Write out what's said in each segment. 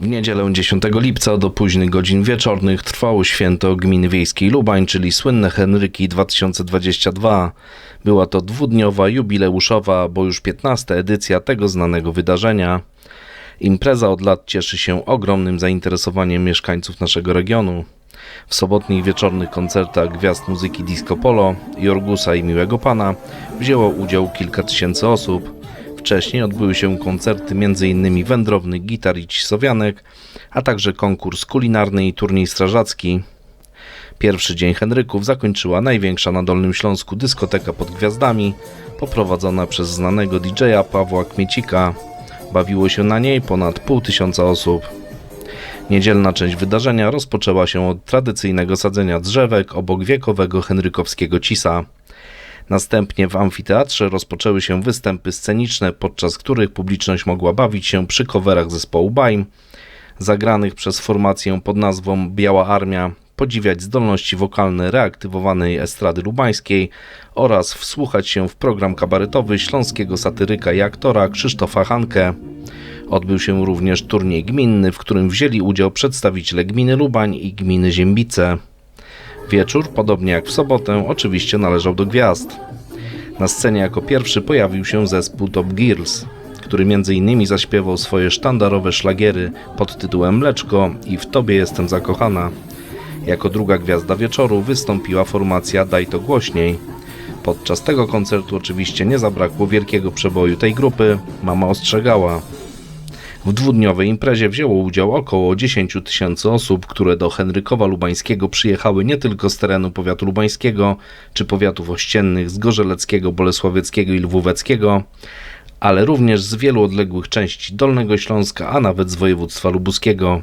niedzielę 10 lipca do późnych godzin wieczornych trwało święto Gminy Wiejskiej Lubań, czyli słynne Henryki 2022. Była to dwudniowa, jubileuszowa, bo już 15 edycja tego znanego wydarzenia. Impreza od lat cieszy się ogromnym zainteresowaniem mieszkańców naszego regionu. W sobotnich wieczornych koncertach gwiazd muzyki disco polo, Jorgusa i Miłego Pana wzięło udział kilka tysięcy osób. Wcześniej odbyły się koncerty m.in. wędrownych gitar i cisowianek, a także konkurs kulinarny i turniej strażacki. Pierwszy dzień Henryków zakończyła największa na Dolnym Śląsku dyskoteka pod gwiazdami, poprowadzona przez znanego DJ-a Pawła Kmiecika. Bawiło się na niej ponad pół tysiąca osób. Niedzielna część wydarzenia rozpoczęła się od tradycyjnego sadzenia drzewek obok wiekowego henrykowskiego cisa. Następnie w amfiteatrze rozpoczęły się występy sceniczne, podczas których publiczność mogła bawić się przy coverach zespołu Baim, zagranych przez formację pod nazwą Biała Armia, podziwiać zdolności wokalne reaktywowanej estrady lubańskiej oraz wsłuchać się w program kabaretowy śląskiego satyryka i aktora Krzysztofa Hankę. Odbył się również turniej gminny, w którym wzięli udział przedstawiciele gminy Lubań i gminy Ziembice. Wieczór, podobnie jak w sobotę, oczywiście należał do gwiazd. Na scenie jako pierwszy pojawił się zespół Top Girls, który m.in. zaśpiewał swoje sztandarowe szlagiery pod tytułem Mleczko i W Tobie jestem zakochana. Jako druga gwiazda wieczoru wystąpiła formacja Daj to głośniej. Podczas tego koncertu oczywiście nie zabrakło wielkiego przeboju tej grupy Mama ostrzegała. W dwudniowej imprezie wzięło udział około 10 tysięcy osób, które do Henrykowa Lubańskiego przyjechały nie tylko z terenu powiatu lubańskiego czy powiatów ościennych, z Gorzeleckiego, Bolesławieckiego i Lwóweckiego, ale również z wielu odległych części Dolnego Śląska, a nawet z województwa lubuskiego.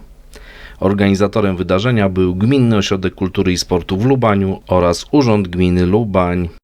Organizatorem wydarzenia był Gminny Ośrodek Kultury i Sportu w Lubaniu oraz Urząd Gminy Lubań.